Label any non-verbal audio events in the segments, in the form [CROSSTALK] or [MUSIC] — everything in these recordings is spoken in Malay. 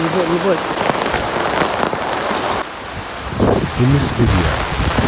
In this video,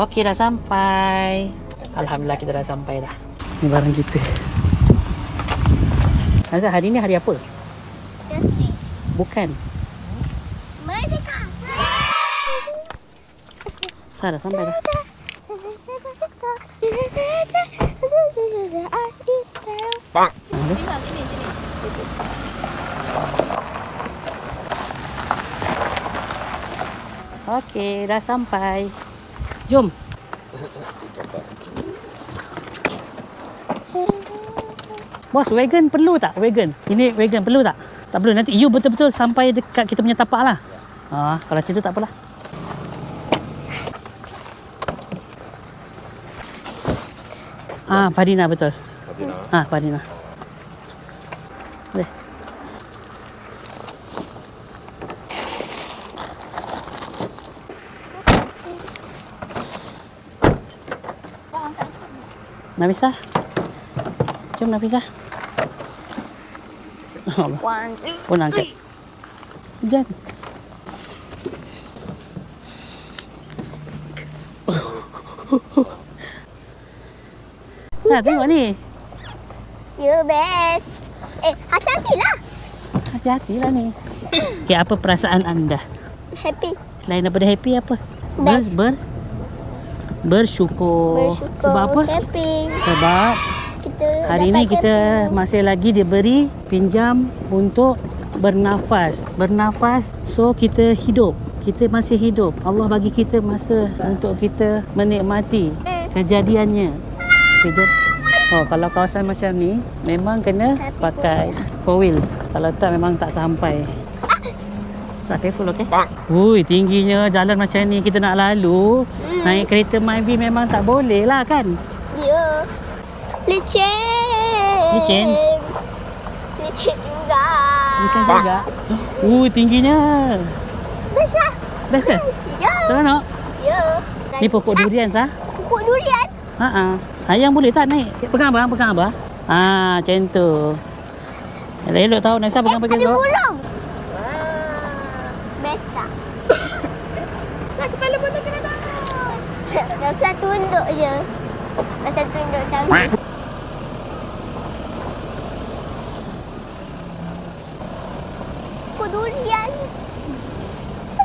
Okey dah sampai. Alhamdulillah kita dah sampai dah. Ni barang kita. Azhar hari ni hari apa? Thursday. Bukan. Merdeka. Sah dah sampai dah. Bang. Okey, dah sampai. Jom. Bos, wagon perlu tak? Wagon. Ini wagon perlu tak? Tak perlu. Nanti you betul-betul sampai dekat kita punya tapak lah. Ha, kalau macam tu tak apalah. Ah, Fadina betul. Fadina. Ah, Fadina. Boleh. Nafisa. Jom Nafisa. Allah. One, two, Pun angkat. Jangan. Sah tengok ni. You best. Eh, hati-hati lah. Hati-hatilah ni. Okay, apa perasaan anda? Happy. Lain daripada happy apa? Ber, Best. ber, bersyukur. Bersyukur. Sebab apa? Camping. Sebab Kita hari ini kita camping. masih lagi diberi pinjam untuk bernafas. Bernafas so kita hidup. Kita masih hidup. Allah bagi kita masa untuk kita menikmati kejadiannya. Okay, jom. Oh, kalau kawasan macam ni memang kena pakai four wheel. Kalau tak memang tak sampai. So, careful, okay? Ui, tingginya jalan macam ni kita nak lalu. Naik kereta Myvi memang tak boleh lah kan? Ya. Licin. Licin? Licin juga. Macam juga. Ui, tingginya. Best lah. Best ke? Ya. Seronok. Ya. Ni pokok durian sah. Pokok durian. Ha ah. Ayang boleh tak naik? Pegang abang, pegang abang. Ah, macam tu. Elok-elok tahu Nafisa pegang pegang Ada kau. burung. Best tak? Nak kepala pun tak kena tahu. Nafsa tunduk je. Nafsa tunduk macam ni. Pokok durian.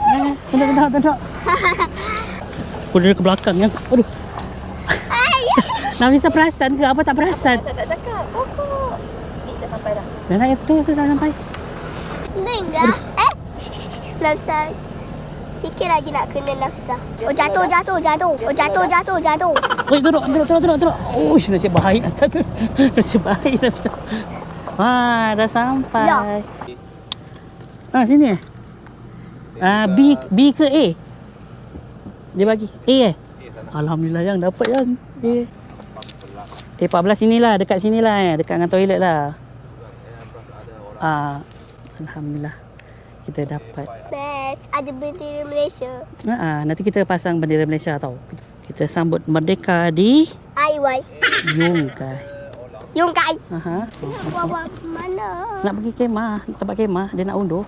Tunduk, tunduk, tunduk. [LAUGHS] Aku dari ke belakang kan. Aduh. [LAUGHS] Nafisa perasan ke? Apa tak perasan? Tak cakap. Pokok. Ni dah sampai dah. Dah naik betul tu dah sampai. Naik dah. Eh? Nafsa. Sikit lagi nak kena nafsa. Oh jatuh, jatuh, jatuh. Oh jatuh, jatuh, jatuh. Oi, turun, turun, turun, turun, turun. Oh, nasib baik Nafisa [LAUGHS] tu. Nasib baik Nafisa. Wah, dah sampai. Ya. Ah, sini eh. Ah, B B ke A? Dia bagi A eh? Alhamdulillah yang dapat yang A. A14 sinilah, dekat sinilah eh, dekat dengan toilet lah. Ah, Alhamdulillah. Kita dapat. Best. Ada bendera Malaysia. Ah, nanti kita pasang bendera Malaysia tau. Kita sambut merdeka di IY. Yungkai. Yung Kai. Aha. Nak bawa mana? Nak pergi kemah, tempat kemah, dia nak undur.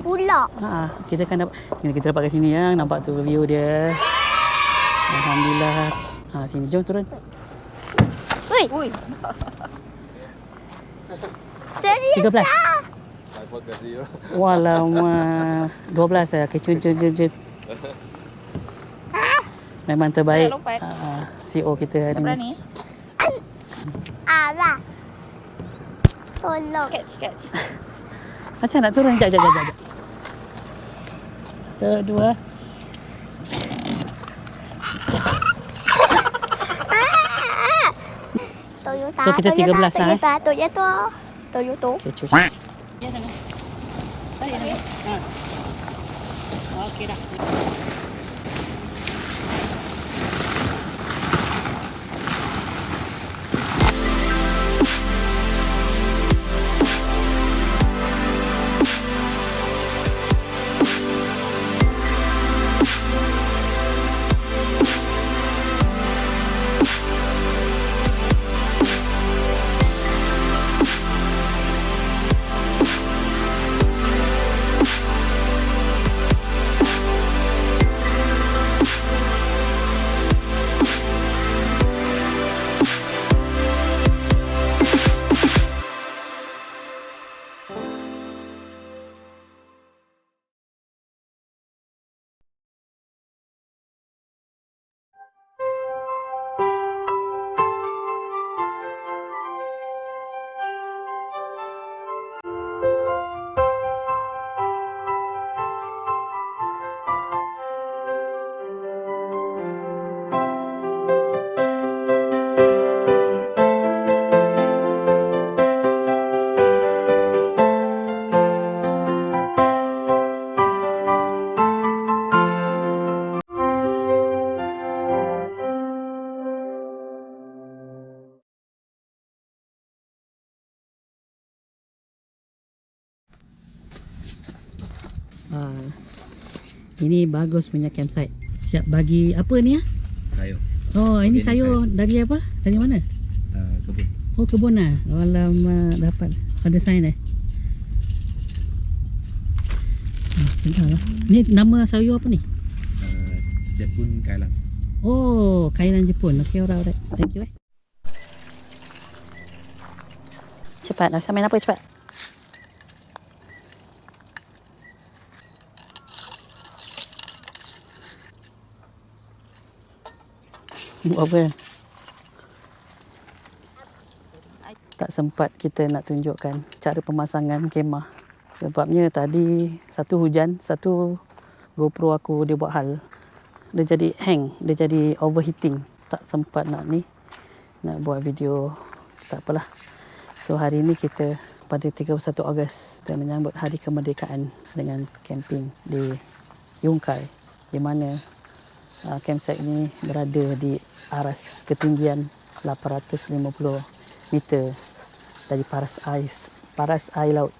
Pula. Ha, kita kan dapat kita dapat kat sini yang nampak tu view dia. Alhamdulillah. Ha sini jom turun. Ui. Ui. Serius 13. Lah. Walamak. 12 saya. Okay, cun, cun, cun, cun. Memang terbaik. Saya lompat. Uh, CEO kita hari Saya ni. Abah. Tolong. Catch, catch. [LAUGHS] Macam nak turun? Sekejap, sekejap, sekejap. Satu, dua. [LAUGHS] Toyota. So, kita 13 lah, eh? Toyota, Toyota. Toyota. Okay, cus. Ya, sana. Saya dah. Ha. Okey dah. Ini bagus punya campsite. Siap bagi apa ni ah? Sayur. Oh, ini Organik sayur dari apa? Dari mana? Uh, kebun. Oh, kebun ah. Alamak, dapat. Ada sign eh? Ah, sedap lah. Ni nama sayur apa ni? Uh, Jepun Kailang. Oh, kainan Jepun. Okey, alright, alright. Thank you eh. Cepat, nak main apa cepat? Buat apa? Tak sempat kita nak tunjukkan cara pemasangan kemah. Sebabnya tadi satu hujan, satu GoPro aku dia buat hal. Dia jadi hang, dia jadi overheating. Tak sempat nak ni nak buat video. Tak apalah. So hari ni kita pada 31 Ogos kita menyambut hari kemerdekaan dengan camping di Yungkai di mana uh, campsite ini berada di aras ketinggian 850 meter dari paras ais paras air laut.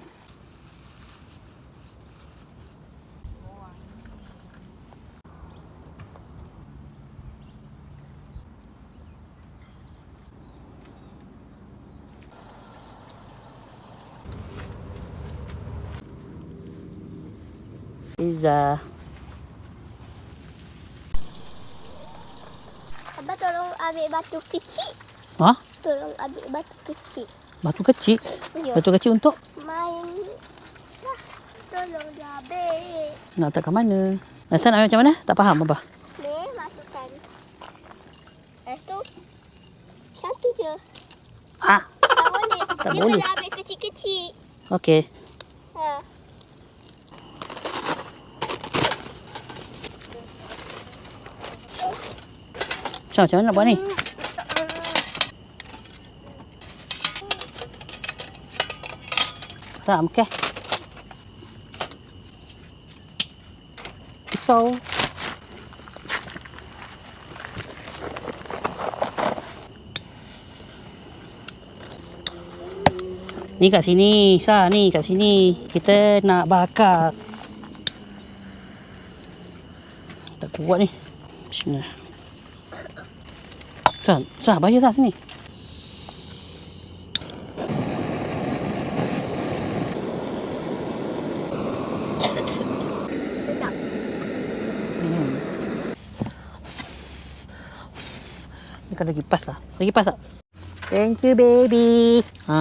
Iza. Abah tolong ambil batu kecil. Ha? Tolong ambil batu kecil. Batu kecil. Ya. Batu kecil untuk Main. Dah. Tolong dia ambil. nak letak kat mana? Rasa nak ambil macam mana? Tak faham apa. Ni masukkan. Lepas tu. Macam je. Ah, Tak boleh. Tak dia boleh. kena ambil kecil-kecil. okey. Ha. Macam macam mana nak buat ni? Sam, okey. Pisau. Ni kat sini, Sa, ni kat sini. Kita nak bakar. Tak kuat ni. Bismillah. Sa, Sa, bayar Sa sini. Ni kan lagi pas lah. Lagi pas tak? Thank you baby. Ha,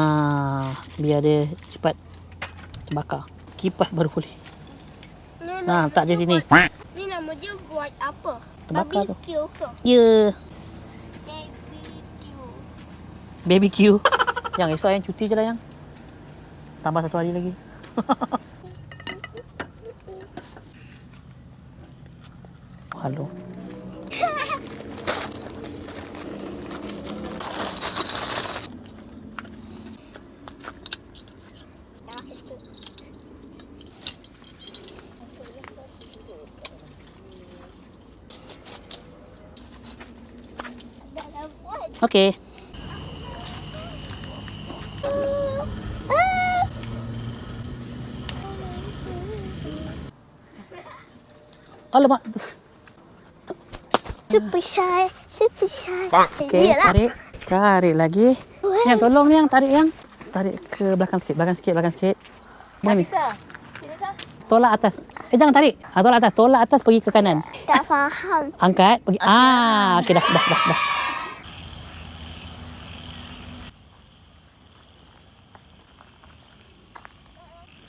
biar dia cepat terbakar. Kipas baru boleh. Ni Ha, tak je dia sini. buat- Ni nama dia buat apa? Terbakar tu. Barbecue? Ya, Barbecue. BBQ. yang esok yang cuti je lah yang. Tambah satu hari lagi. [LAUGHS] Halo. Ah. Alamak. Super shy, super shy. Okey, tarik. Tarik lagi. Yang tolong ni yang tarik yang. Tarik ke belakang sikit, belakang sikit, belakang sikit. Mana ni? Tolak atas. Eh jangan tarik. Ah, tolak atas. Tolak atas pergi ke kanan. Tak faham. Angkat, pergi. Ah, okey dah, dah, dah, dah.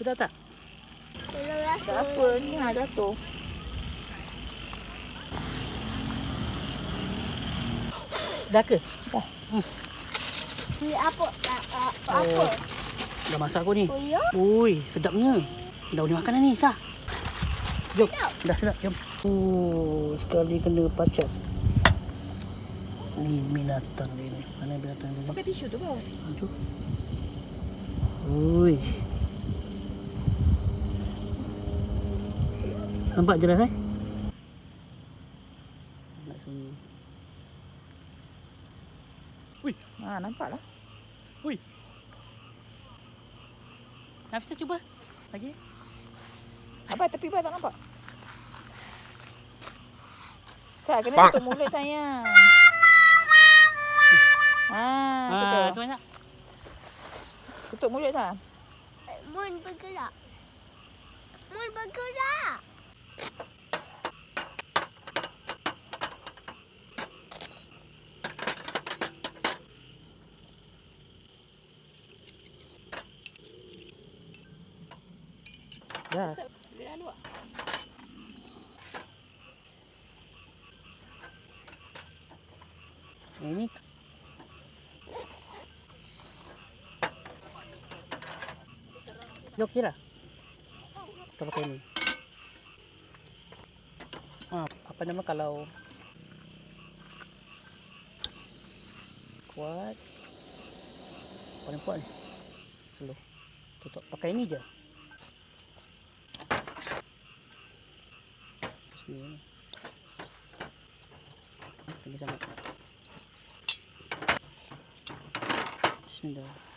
Sudah tak? Belum rasa. Dah apa ni ha jatuh. Dah ke? Oh, Ni apa? Ah, ah, Apa? dah masak aku ni. Oh ya? Ui, sedapnya. Dah boleh makan dah ni, tak? Jom. Dah sedap, jom. Oh, sekali kena pacat. Ni binatang dia ni. Mana binatang dia? Pakai tisu tu bang. Aduh. Ui. Nampak jelas eh? Nak sunyi. Ha nampak lah. Ui. Nafisa cuba. Lagi. Apa tepi bang tak nampak? Sah kena tutup mulut sayang. Ha, Ah, tutup. tu banyak. Tutup mulut sah. Moon bergerak. Moon bergerak. Dah. Dia dah luar. Ini Yo kira. Kita pakai ini. Apa nama kalau kuat paling kuat ni. Tutup. Pakai ini je. Sangat. Bismillah.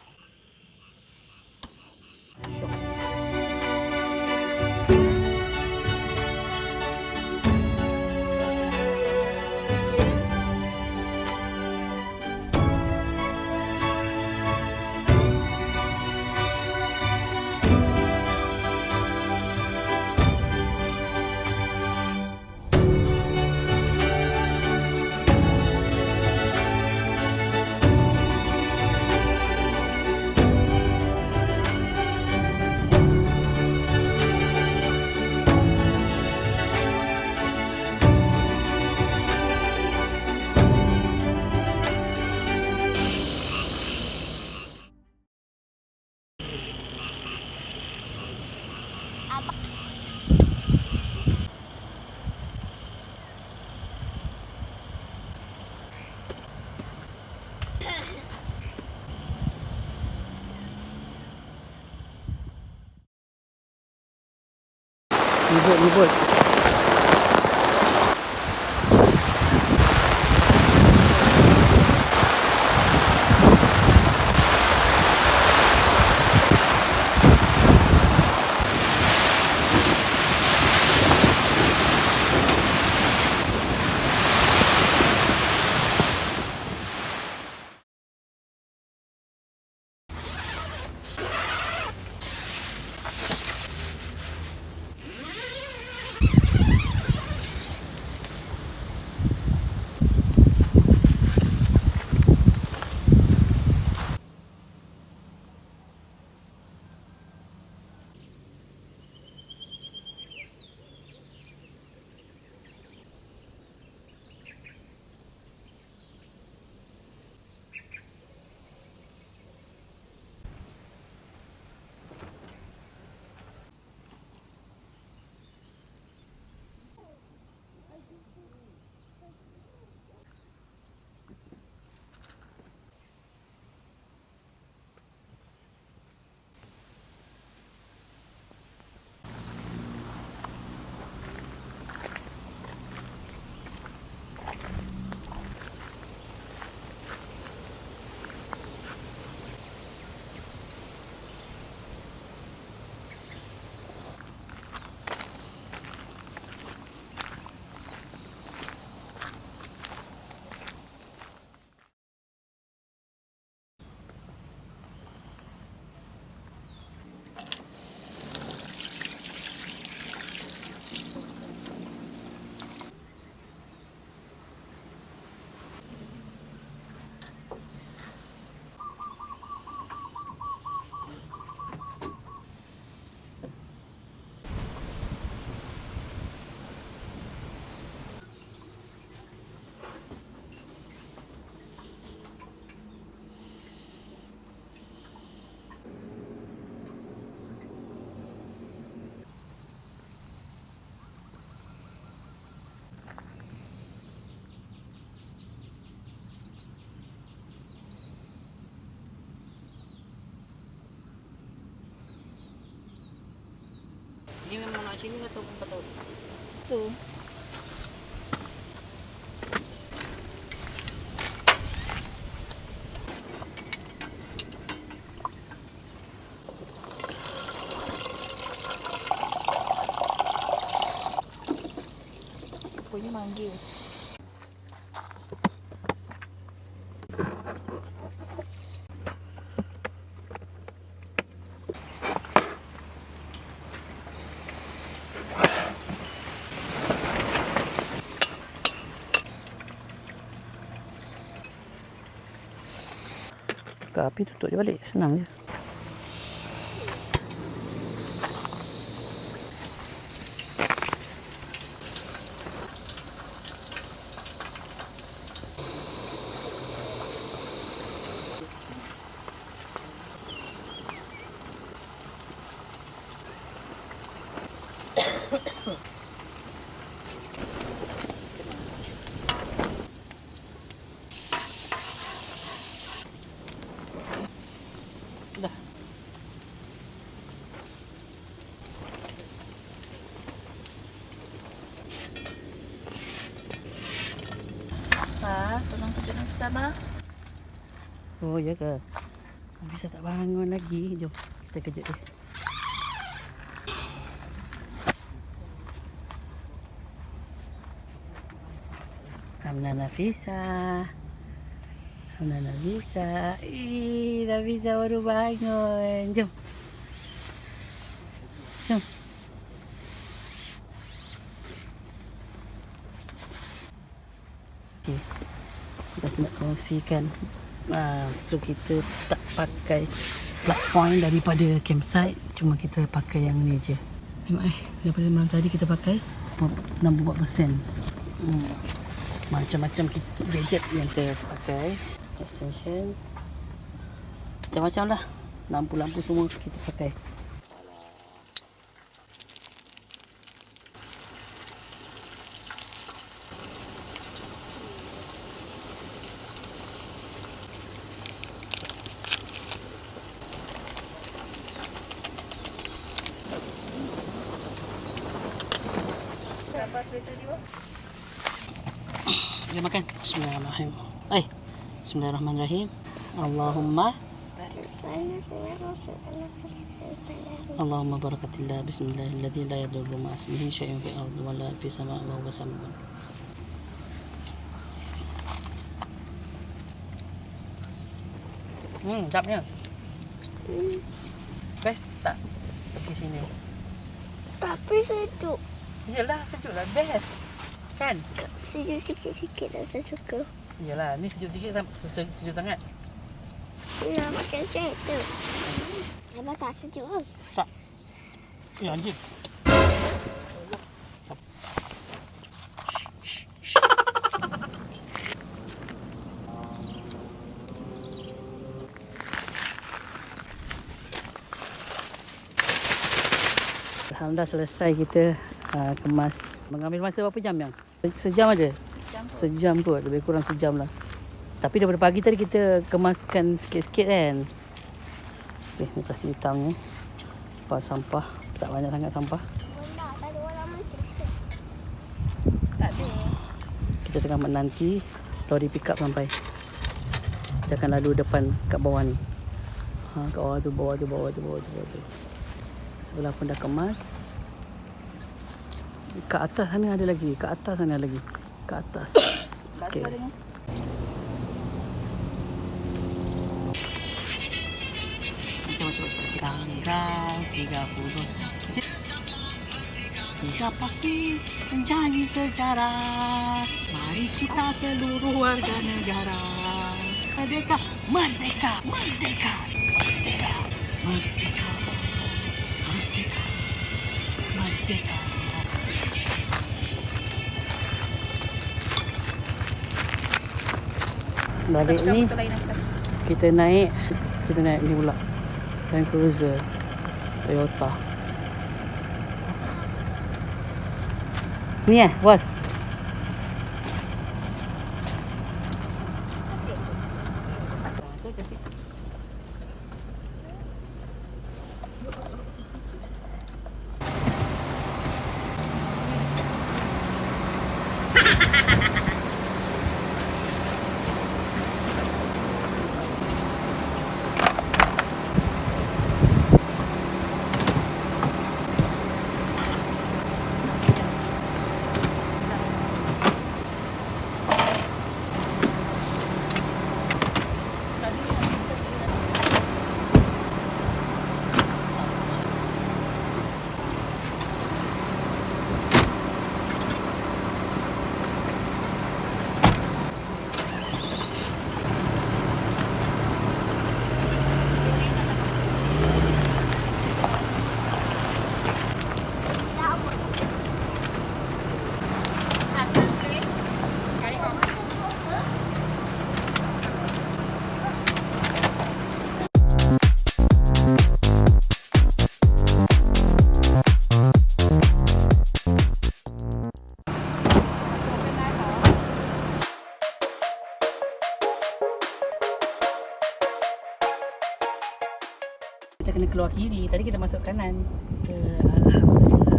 Ого, не бойся. Sini atau empat tahun? So. Punya manggis. Buka api tutup je balik. Senang je. Dah. Pa, tolong tunjuk nak sama. Oh, ya ke? Bisa tak bangun lagi. Jom, kita kejut dia. Amna Nafisa. Amna Nafisa. Ih, Nafisa baru bangun. Jom. Jom. Kita nak kongsikan uh, So kita tak pakai plug point daripada campsite. Cuma kita pakai yang ni je. Tengok eh Daripada malam tadi kita pakai. 64% hmm. Macam-macam gadget yang kita pakai. Extension. Macam-macam lah. Lampu-lampu semua kita pakai Apa cerita dia? Jom makan Bismillahirrahmanirrahim Eh Bismillahirrahmanirrahim Allahumma اللهم بركة الله بسم الله الذي لا يضر مع اسمه شيء في الأرض ولا في السماء وهو السميع Hmm, sedapnya. Best tak pergi sini? Tapi sejuk. Yelah, sejuk lah. Best. Kan? Sejuk sikit-sikit dah saya suka. Yelah, ni sejuk sikit sejuk sangat. Ya, makan macam tu. Abang tak sejuk ke? Sak. Ya, anjing. Alhamdulillah selesai kita uh, kemas. Mengambil masa berapa jam yang? Se- Sejam aja. Sejam kot. Sejam kot, lebih kurang sejam lah. Tapi daripada pagi tadi kita kemaskan sikit-sikit kan. Okay, ni plastik hitam ni. Lepas sampah. Tak banyak sangat sampah. Kita tengah menanti lori pick up sampai. Dia akan lalu depan kat bawah ni. Ha, kat bawah tu, bawah tu, bawah tu, bawah tu, bawah tu. Sebelah pun dah kemas. Kat atas sana ada lagi. Kat atas sana lagi. Kat atas. Okey. Tanggal 31 Kita pasti menjadi sejarah Mari kita seluruh warga negara merdeka, merdeka Merdeka, Balik ni kita naik kita naik ni pula. Land Cruiser. Toyota. Ni eh bos Kita kena keluar kiri. Tadi kita masuk kanan. Ke Alhamdulillah.